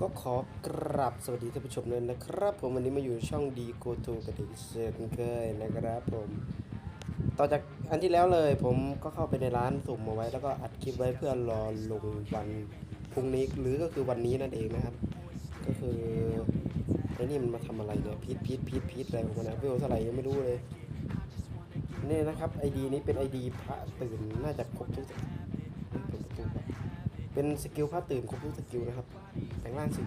ก็ขอกราบสวัสดีท่านผู้ชมเลยนะครับ ผมวันนี้มาอยู่ช่องดีโกทูกับเด็กเช่นเคยนะครับผม ต่อจากอันที่แล้วเลยผมก็เข้าไปในร้านสุ่มมาไว้ แล้วก็อัดคลิปไว้เพื่อรอลงวันพรุ่งนี้หรือก็คือวันนี้นั่นเองนะครับ ก็คือไอ้นี่มันมาทำอะไรเนี่ยพีทพีทพีทพีทอะไรของมันนะเวลเท่าไหร่ยังไม่รู้เลยนี่นะครับไอดีนี้เป็นไอดีพระตื่นน่าจะครบทุกเฮ้ยเปิดประตูก่อน เป็นสกิลพระตื่นครบทุกสกิลนะครับแต่งร่างสิ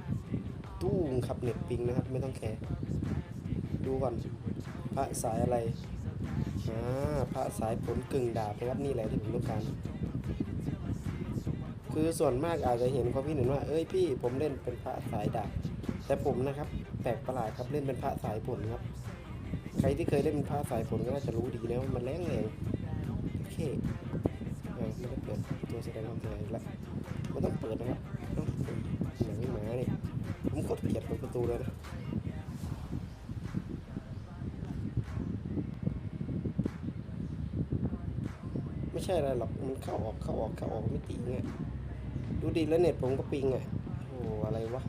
ตู้งขับเน็ตปิงนะครับ ไม่ต้องแคร์ดูก่อนพระสายอะไรอ่าพระสายผลกึ่งดาบนะครับนี่แหละที่ผมต้องการ คือส่วนมากอาจจะเห็นความคิดเห็นว่า เอ้ยพี่ผมเล่นเป็นพระสายดาบแต่ผมนะครับแปลกประหลาดครับเล่นเป็นพระสายผลครับ ใครที่เคยเล่นเป็นพระสายผลก็น่าจะรู้ดีนะว่ามันแรงแรงโอเค ไม่ได้เปิดตัวแสดงความเสียหายอีกแล้วไม่ต้องเปิดนะครับเอ้าหนังหมาเนี่ยผมกดเกลียดเปิดประตูเลยนะไม่ใช่อะไรหรอกมันเข้าออกเข้าออกเข้าออกไม่ติไงดูดีแล้วเน็ตผมก็ปิงอะโอ้อะไรวะ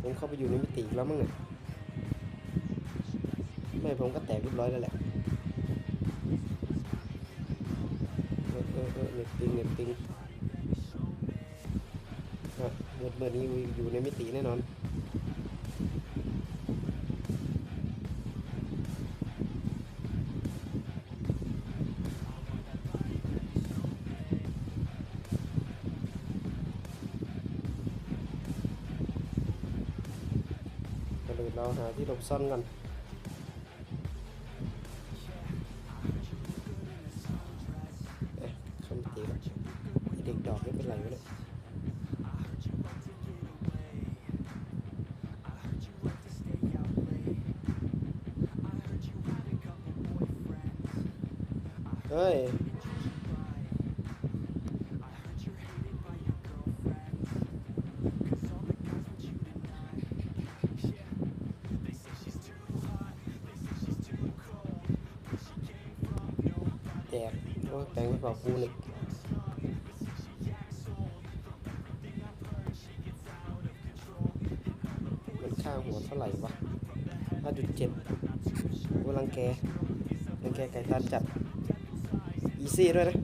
ผมเข้าไปอยู่ในมิติแล้วมั้งเนี่ยไม่ผมก็แตกเรียบร้อยแล้วแหละ เน็ตปิงเน็ตปิงอะเน็ตเบอนี้อยู่ในมิติแน่นอนก็เลยเราหาที่หลบซ่อนกัน เด็กดอกไม่เป็นไรวะเนี่ยเฮ้ยแจกโอ้แปลงไม่เป่ากูเลย ค่าหัวเท่าไหร่วะ5.7กูรังแกรังแกไก่ตันจัด อีซี่ด้วยนะ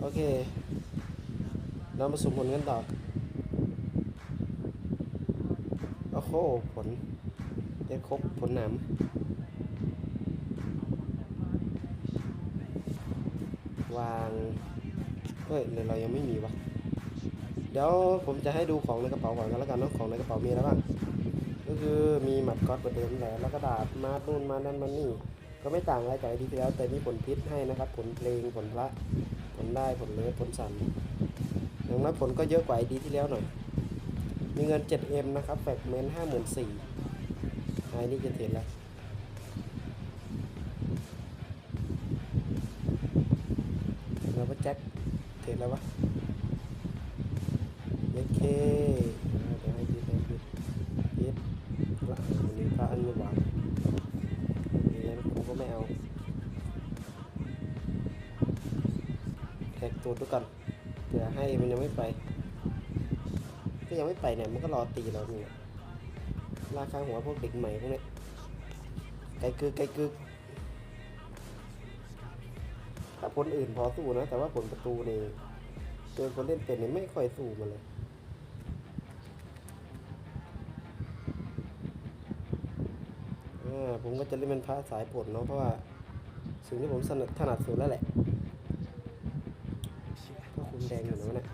โอเค เรามาสุ่มผลกันต่อ โอ้โห ผลได้ครบผลหนามวาง เฮ้ยเลยเรายังไม่มีวะ เดี๋ยวผมจะให้ดูของในกระเป๋าก่อนกันแล้วกันเนาะของในกระเป๋ามีอะไรบ้างก็คือมีหมัดก๊อตเหมือนเดิมแหละแล้วก็ดาบมาดนู่นมานั่นมานี่ ก็ไม่ต่างอะไรจากที่แล้วแต่มีผลพิษให้นะครับผลเพลงผลพระผลได้ผลเลือผลสันอย่างน้อยผลก็เยอะกว่าไอดีที่แล้วหน่อย มีเงิน 7M นะครับแฟกเมนต์54,000ไอ้นี่จะเห็นแล้วแล้วว่าแจ็คเห็นแล้ววะ เอเคเดี๋ยวให้ดีให้ดีเย็บละวันนี้พระอันไม่หวานเดี๋ยวกูก็ไม่เอาแท็กตัวด้วยกันเผื่อให้มันยังไม่ไป ก็ยังไม่ไปเนี่ยมันก็รอตีเราเนี่ยราคาหัวพวกเด็กใหม่พวกนี้ไกลกึกไกลกึกถ้าผลอื่นพอสู้นะ แต่ว่าผลประตูนี่เจอคนเล่นเป็นนี่ไม่ค่อยสู้มาเลยอ่า ผมก็จะเล่นเป็นพระสายผลเนาะเพราะว่าสิ่งที่ผมถนัดถนัดสุดแล้วแหละพระคุมแดงอยู่นะวะเนี่ย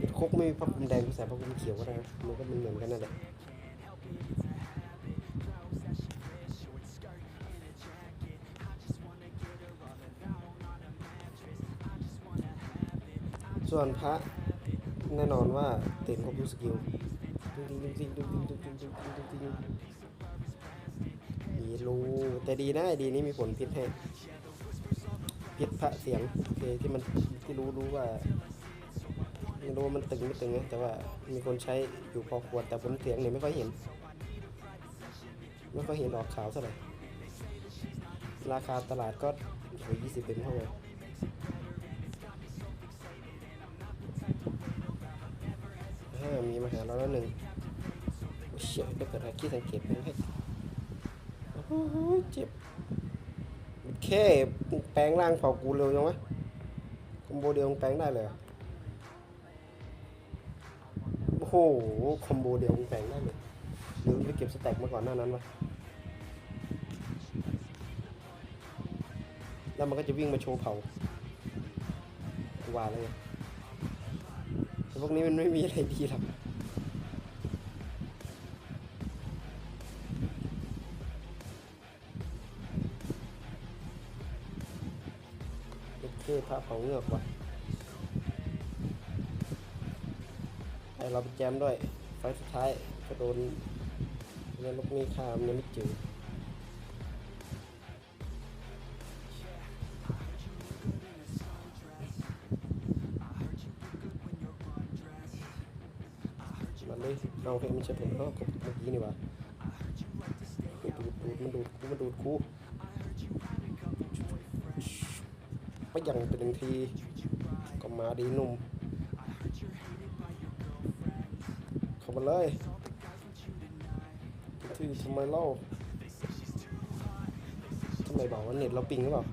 ติดคุกไม่มีพระคุมแดงก็ใส่พระคุมเขียวก็ได้นะมันก็มันเหมือนกันนั่นแหละส่วนพระแน่นอนว่าเต็มครบทุกสกิลจริงจริงจริงจริงจริงจริงจริงจริงจ รูแต่ดีนะดีนี้มีผลพิษให้พิษพระเสียงโอเคที่มันที่รู้รู้ว่าไม่รู้ว่ามันตึงไม่ตึงนะแต่ว่ามีคนใช้อยู่พอควรแต่ผลเสียงเนี่ยไม่ค่อยเห็น ไม่ค่อยเห็นออกขาวเท่าไหร่ราคาตลาดก็ตัวยี่สิบเป็นเท่าไหร่ห้ามีมาหาเราแล้วหนึ่งเชี่ยได้เกิดอะไรขี้สังเกตไหม เจ็บแค่แปลงร่างเผากูเร็วจังวะคอมโบเดียวแปลงได้เลยโอ้โหคอมโบเดียวแปลงได้เลยหรือมึงไปเก็บสแต็กมาก่อนหน้านั้นวะแล้วมันก็จะวิ่งมาโชว์เผาว่าเลยพวกนี้มันไม่มีอะไรดีหรอก โอเคพระเผาเงือกว่ะไอเราไปแจมด้วย ไฟสุดท้ายก็โดนเงินลูกหนี้ข้ามนยังไม่จืดมาเลยเอาให้มันใช่ผมก็กดเมื่อกี้นี่ว่าเฮ้ยดูดดูดมันดูดมันดูดกู ไปยังเป็นหนึ่งที ก็มาดีหนุ่ม เข้ามาเลยที่ทำไมเล่าทำไมบอกว่าเน็ตเราปิงหรือเปล่า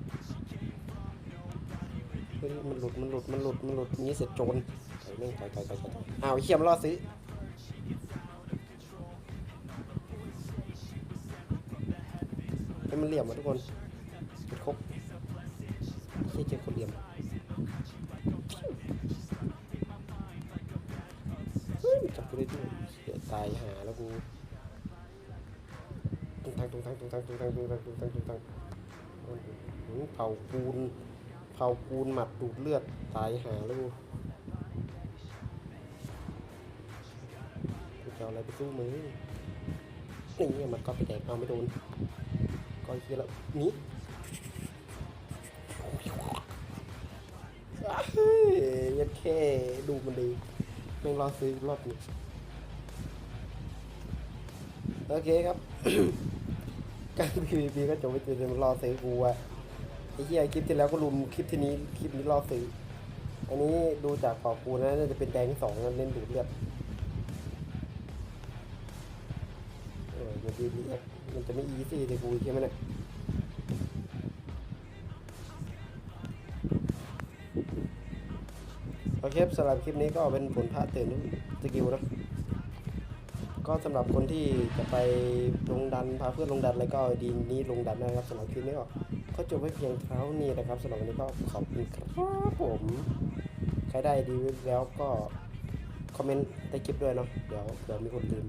เฮ้ยมันหลุด มันหลุด มันหลุด มันหลุดนี้เสร็จโจรไอ้แม่งไปไปไปไปอ้าวไอ้เขี้ยมนล่อซื้อให้มันเหลี่ยมมาทุกคน เฮ้ยเจอคนเหลี่ยมเฮ้ยจับกูได้ด้วยเสียตายหาแล้วกูตุ้งตังตุ้งตังตุ้งตังตุ้งตังตุ้งตังตุ้งตังตุ้งตังหือเผาปูนเผาปูนหมัดดูดเลือดตายหาแล้วกูกูจะเอาอะไรไปสู้มึงนี่มันก็ไปแดกเอาไม่โดนก็เฮียแล้วนี่ ยัดแค่ดูมันดีแม่งรอซื้อรอบนึงโอเคครับ การ PVP ก็จบไปจนมันรอซื้อกูอะไอ้เหี้ยคลิปที่แล้วก็รุมคลิปที่นี้คลิปนี้รอซื้ออันนี้ดูจากขอบกูนะน่าจะเป็นแดงสองนเล่นดูดเลือดเออมันดีดีมันจะไม่อีซี่เลยกูใช่ไหมเนี่ย เคสำหรับคลิปนี้ก็เป็นผลพระเตือนสกิลนะก็สำหรับคนที่จะไปลงดันพาเพื่อนลงดันแล้วก็ดีนี้ลงดันนะครับสำหรับคลิปนี้ก็ก็จบไว้เพียงเท่านี้นะครับสำหรับวันนี้ก็ขอบคุณครับผมใครได้ดีแล้วก็คอมเมนต์ใต้คลิปด้วยเนาะเดี๋ยวเผื่อมีคนลืม